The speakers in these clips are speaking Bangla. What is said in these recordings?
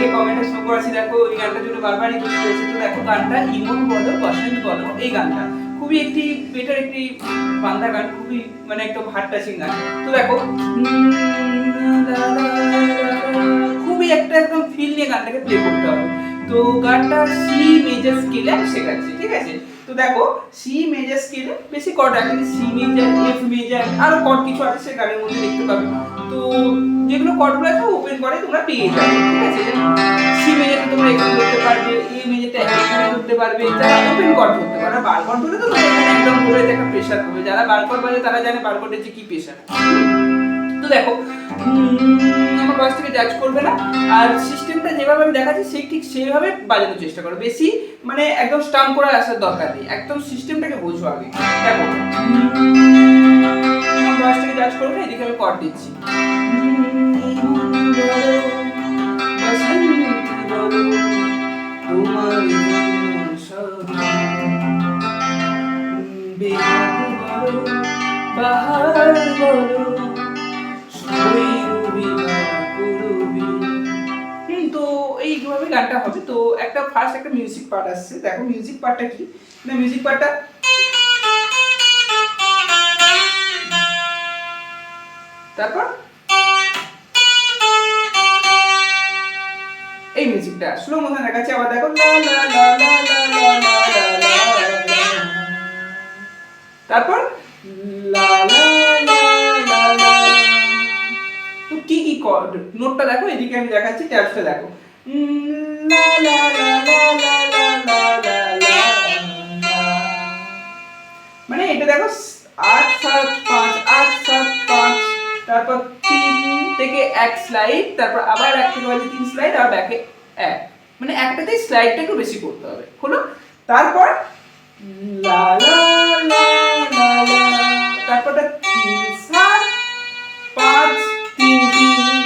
অনেকে কমেন্টে শো করেছি দেখো ওই গানটার জন্য বারবার রিকোয়েস্ট করেছে, তো দেখো গানটা ইমন বলো, বসন্ত বলো, এই গানটা। খুবই একটি বেটার একটি বাংলা গান, খুবই মানে একটা হার্ট টাচিং গান। তো দেখো, খুবই একটা একদম ফিল নিয়ে গানটাকে প্লে করতে হবে। তো গানটা সি মেজর স্কেলে আমি শেখাচ্ছি, ঠিক আছে? তো দেখো সি মেজর স্কেলে বেশি কর্ড আছে? সি মেজর এফ মেজর আরও কর্ড কিছু আছে সে গানের মধ্যে দেখতে পাবে। তো যেগুলো কর্ডগুলো আছে ওপেন করে, তোমরা পেয়ে যাবে, ঠিক আছে? সি মেজরটা তোমরা এখানে করতে পারবে এ মেজরটা এখানে করতে পারবে, যারা ওপেন কর্ড করতে পারে বার কর্ড হলে তো একদম করে একটা প্রেশার হবে। যারা বার কর্ড বাজে তারা জানে বার কর্ডের যে কি প্রেশার তো দেখো আমার বয়স থেকে জাজ করবে না। আর সিস্টেমটা যেভাবে আমি দেখাচ্ছি, সেই ঠিক সেইভাবে বাজানোর চেষ্টা করো। বেশি মানে একদম স্টাম করে আসার দরকার নেই। একদম সিস্টেমটাকে বোঝো আগে। দেখো থেকে জাজ করবে না, এদিকে আমি কর দিচ্ছি। বাহার তো এইভাবে গানটা হবে? তো একটা ফার্স্ট একটা মিউজিক পার্ট আসছে। দেখো মিউজিক পার্টটা কি? না মিউজিক পার্টটা তারপর এই মিউজিকটা স্লো মনে দেখাচ্ছি আবার দেখো তারপর তো কি কি কর্ড নোটটা দেখো এদিকে আমি দেখাচ্ছি ট্যাপসটা দেখো মানে এটা দেখো আট সাত পাঁচ আট তারপর তিন থেকে এক স্লাইড তারপর আবার এক থেকে বাজে তিন স্লাইড আর ব্যাকে এক। মানে একটাতেই স্লাইডটা একটু বেশি করতে হবে। হলো তারপর লা লা লা তিন, সাত, পাঁচ, তিন তিন।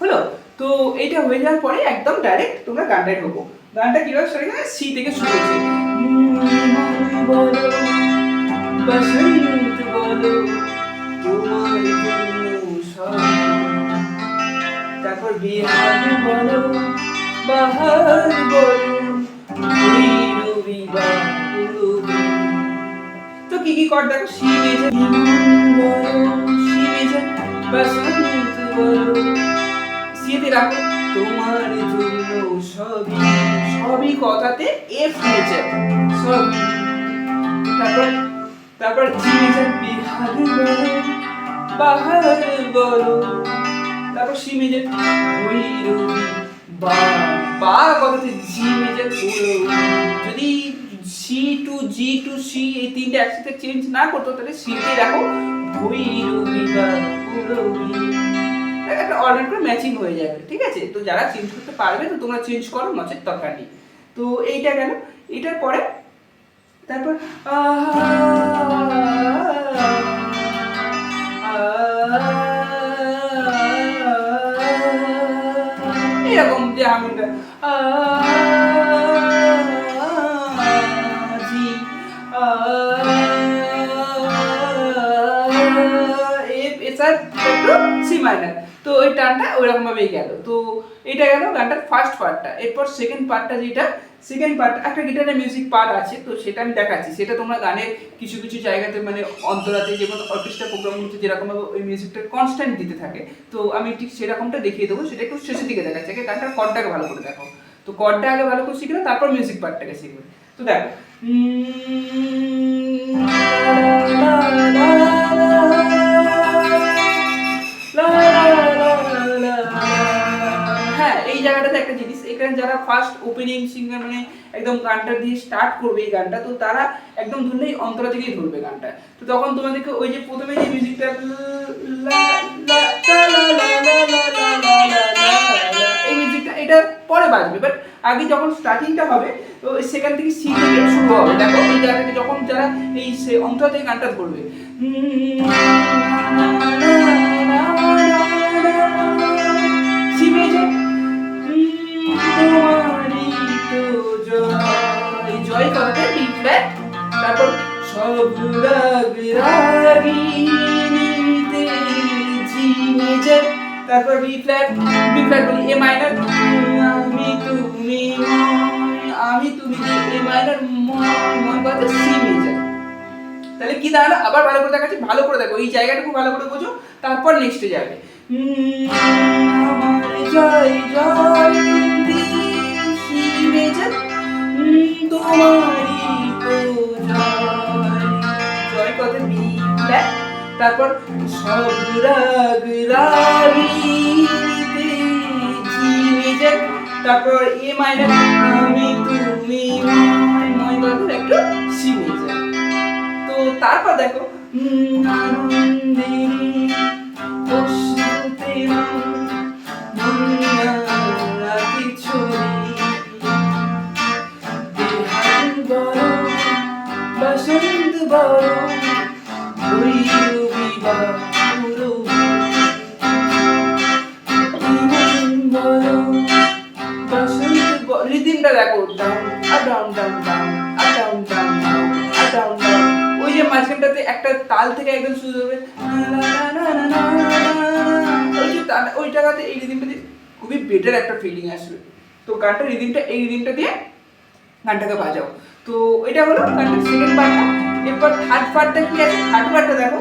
হলো তো এইটা হয়ে যাওয়ার পরে একদম ডাইরেক্ট তোমরা গানটায় ঢোকো। গানটা কীভাবে শুরু হয়? সি থেকে শুরু হচ্ছে। বসন্ত বলো তারপর বিহার তো কি কি কর দেখো সি বলো সি সিতে রাখো তোমার জন্য সবই সবই কথাতে এফ মেজর সবই তারপর তারপর জি মেজর বিহার বলো বাহার বলো। তারপর সি মেজর ভৈরবী বা বা কথাতে জি মেজর পুরো যদি C to G to C এই তিনটে একসাথে চেঞ্জ না করতো, তাহলে সিতে রাখো ভৈরবী বা। পুরবী একটা করে ম্যাচিং হয়ে যাবে, ঠিক আছে? তো যারা চেঞ্জ করতে পারবে, তো তোমরা চেঞ্জ করো, নচেত দরকার নেই তো এইটা গেল। এটার পরে তারপর এরকম যে এসার সি মাইনার। তো ওই টানটা ওইরকম ভাবেই গেল। তো এটা গেল গানটার ফার্স্ট পার্টটা এরপর সেকেন্ড পার্টটা যেটা সেকেন্ড পার্ট একটা গিটারে মিউজিক পার্ট আছে, তো সেটা আমি দেখাচ্ছি। সেটা তোমরা গানের কিছু কিছু জায়গাতে মানে অন্তরাতে যেমন অর্কেস্ট্রা প্রোগ্রামগুলো যেরকম ওই মিউজিকটা কনস্ট্যান্ট দিতে থাকে, তো আমি ঠিক সেরকমটা দেখিয়ে দেবো, সেটা একটু শেষের দিকে দেখাচ্ছি। আগে গানটার কর্ডটাকে ভালো করে দেখো। তো কর্ডটা আগে ভালো করে শিখবে তারপর মিউজিক পার্টটাকে শিখবে। তো দেখো। হ্যাঁ এই জায়গাটাতে একটা জিনিস এখানে যারা ফার্স্ট ওপেনিং সিঙ্গার মানে একদম গানটা দিয়ে স্টার্ট করবে এই গানটা তো তারা একদম ধরলেই অন্তরা থেকেই ধরবে গানটা তো তখন তোমাদেরকে ওই যে প্রথমে যে মিউজিকটা এই মিউজিকটা এটা পরে বাজবে বাট আগে যখন স্টার্টিংটা হবে তো সেখান থেকে শুরু হবে দেখো এই যখন যারা এই অন্তরা থেকে গানটা ধরবে তারপর সব রাগ রাগিনীতে জি তারপর বি ফ্ল্যাট বি ফ্ল্যাট বলি এ মাইনার আমি তুমি আমি, তুমি এ মাইনার ময় বাজে সি মেজর তাহলে কি দাঁড়াল? আবার ভালো করে দেখাচ্ছি, ভালো করে দেখো, এই জায়গাটুকু ভালো করে বোঝো, তারপর নেক্সটে যাবে। জয় তো জয় কত বি তারপর সব রাগ রাগিতে জি তারপর এ মাইনার আমি তুমি ময়। কত একটু সি মেজর তো তারপর দেখো আনন্দিনী অশ্রুতে মন্দারাতি ছড়ি বিহার বিমান বড় রিদিমটা দেখো down up down down down up down down down ওই যে মাঝখানটাতে একটা তাল থেকে একদম শুরু হবে ওই যে ওই টাকাতে এই রিদিমটা খুবই বেটার একটা ফিলিং আসবে। তো গানটা, রিদিমটা, এই রিদিমটা দিয়ে গানটাকে বাজাও। তো এটা হলো গানটা সেকেন্ড পার্টটা এরপর থার্ড পার্টটা কি আছে? থার্ড পার্টটা দেখো।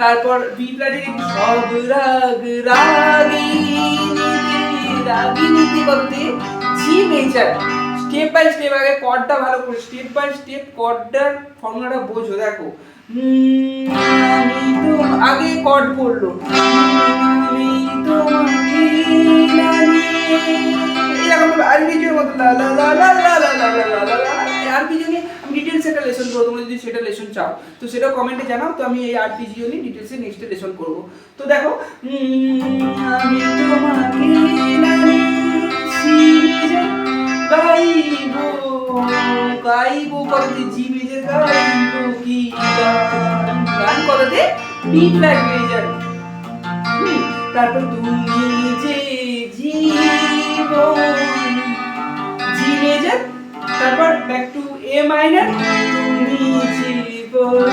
তারপর বি প্লাটের রাগ রাগিনী রাগিনীতে করতে G major step by step আগে কর্ডটা ভালো করে স্টেপ বাই স্টেপ কর্ডটার ফর্মুলাটা বোঝো দেখো আমি তো আগে কর্ড পড়ল আমি তোমাকে এরকম ভাবে আর কিছু মতো লা লা লা লা যদি সেটা লেসন চাও তো সেটাও কমেন্টে জানাও তো আমি এই আর পিজিও নিয়ে ডিটেলসে নেক্সট লেসন করব তো দেখো আমি তোমাকে সিজে গাইব গাইব করতে জি মেজর গাইব কি গান করতে বি ফ্ল্যাট মেজর তারপর তুমি যে জীবন জি তারপর ব্যাক টু এ মাইনার তুমি জীবন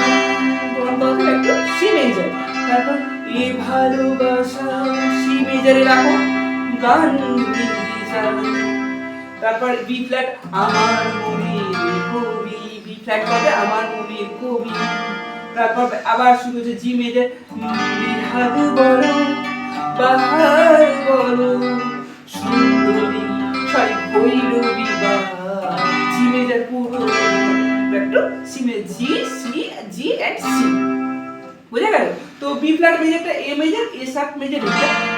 একটু সি মেজর তারপর এ ভালোবাসা সি মেজরে রাখো গান তারপর বি ফ্ল্যাট আমার মনের কবি। বি ফ্ল্যাট করবে আমার মনের কবি। তারপর আবার শুরু হচ্ছে জি মেজর বিহাগ বড় বাহার বড় সুন্দরী, সরি ভৈরবী বা জি মেজর পুরো একটু C major G C G and C B flat মেজরটা A major A সাত মেজর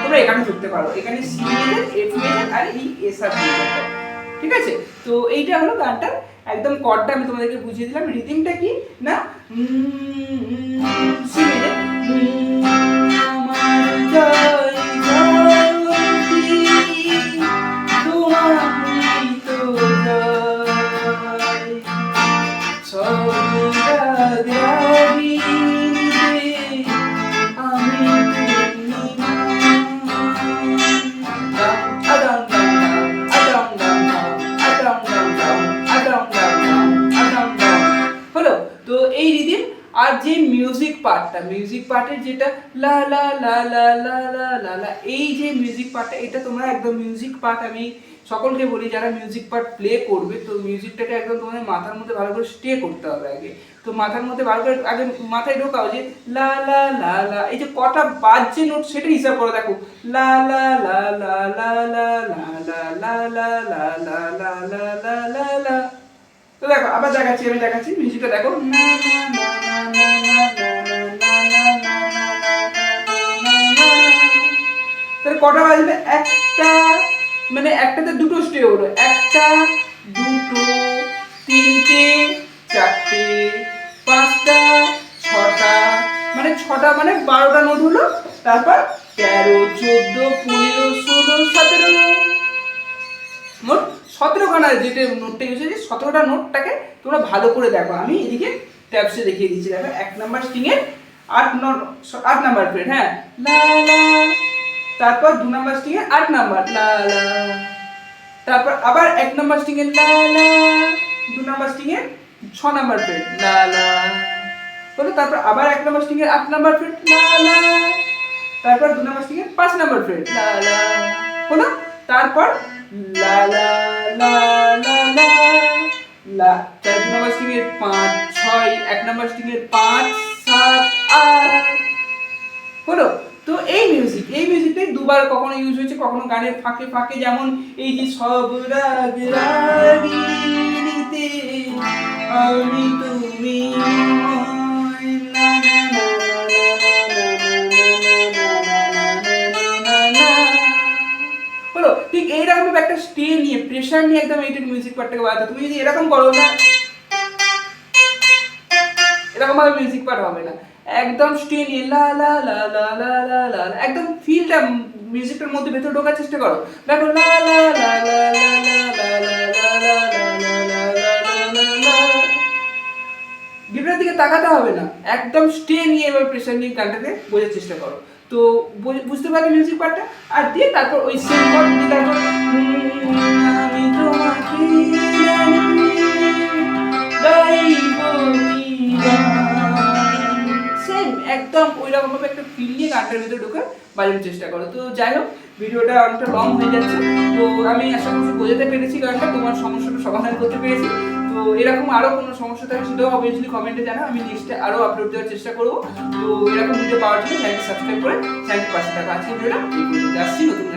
তোমরা এখানে ধরতে পারো। এখানে সি মেজর এফ মেজর আর ই এ সাত মেজার ঠিক আছে? তো এইটা হলো গানটার একদম কর্ডটা আমি তোমাদেরকে বুঝিয়ে দিলাম। রিদিমটা কি? না? সি মেজর আর যে মিউজিক পার্টটা মিউজিক পার্টের যেটা লা লা লা লা লা লা লা লা এই যে মিউজিক পার্টটা এটা তোমরা একদম মিউজিক পার্ট আমি সকলকে বলি যারা মিউজিক পার্ট প্লে করবে তো মিউজিকটাকে একদম তোমাদের মাথার মধ্যে ভালো করে স্টে করতে হবে আগে তো মাথার মধ্যে ভালো করে আগে মাথায় ঢোকাও যে লা লা লা লা এই যে কটা বাজছে নোট সেটা হিসাব করে দেখো লা লা লা লা লা লা লা লা লা লা লা লা লা লা লা লা লা তো দেখো আবার দেখাচ্ছি আমি দেখাচ্ছি মিউজিকটা দেখো না না না তাহলে কটা বাজবে? একটা মানে একটাতে দুটো স্টে হলো। একটা, দুটো, তিনটে, চারটে, পাঁচটা, ছটা মানে ছটা মানে বারোটা নোট হলো। তারপর তেরো, চোদ্দ, পনেরো, ষোলো, সতেরো। মোট সতেরোখানা যেটা নোটটা ইউজ হয়েছে সতেরোটা নোটটাকে তোমরা ভালো করে দেখো। আমি এদিকে ট্যাবসে দেখিয়ে দিচ্ছি দেখো এক নাম্বার স্ট্রিংয়ের আট ন- আট নাম্বার ফ্রেড হ্যাঁ লা তারপর দু নাম্বার স্ট্রিং আট নাম্বার লা তারপর আবার এক নাম্বার স্ট্রিং এ লা দু নাম্বার স্ট্রিং ছ নাম্বার ফ্রেড লা লা হলো তারপর আবার এক নাম্বার স্ট্রিং আট নাম্বার ফ্রেড লা তারপর দু নাম্বার স্ট্রিং এ পাঁচ নাম্বার ফ্রেড লা হলো তারপর লা লা লা লা লা লা এক নম্বর স্ট্রিং এর পাঁচ, ছয়, এক নম্বর স্ট্রিং এর পাঁচ, সাত, আট। হলো? তো এই মিউজিক এই মিউজিকটাই দুবার কখনো ইউজ হয়েছে, কখনো গানের ফাঁকে ফাঁকে, যেমন এই যে সব রাগ রাগিনীতে আমি তুমি ঠিক এইরকম একটা স্টে নিয়ে প্রেশার নিয়ে একদম এইটার মিউজিক পার্টটাকে বাজাতে তুমি যদি এরকম করো না ভাবে মিউজিক পার্ট হবে না একদম স্টে নিয়ে লা লা লা লা লা লা লা একদম ফিলটা মিউজিকটার মধ্যে ভেতরে ঢোকার চেষ্টা করো দেখো লা লা লা লা লা লা লা লা লা। গিটারের দিকে তাকাতে হবে না একদম স্টে নিয়ে এবার প্রেশার নিয়ে গানটাকে বোঝার চেষ্টা করো তো বুঝতে পারলে মিউজিক পার্টটা আর দিয়ে তারপর ওই সেম দিয়ে তারপর আমি তোমাকে একদম ওই রকম ভাবে একটা ফিল নিয়ে গানটার ভিতরে ঢুকে বাজানোর চেষ্টা করো। তো যাই হোক, ভিডিওটা অনেকটা লং হয়ে যাচ্ছে। তো আমি আশা করছি বোঝাতে পেরেছি গানটা তোমার সমস্যাটা সমাধান করতে পেরেছি। তো এরকম আরও কোনো সমস্যা থাকে সেটাও অবভিয়াসলি কমেন্টে জানা আমি নেক্সটে আরও আপলোড দেওয়ার চেষ্টা করব। তো এরকম ভিডিও পাওয়ার জন্য চ্যানেলটি সাবস্ক্রাইব করে চ্যানেলটি পাশে থাকা। আজকে ভিডিওটা এই পর্যন্ত। আসছি নতুন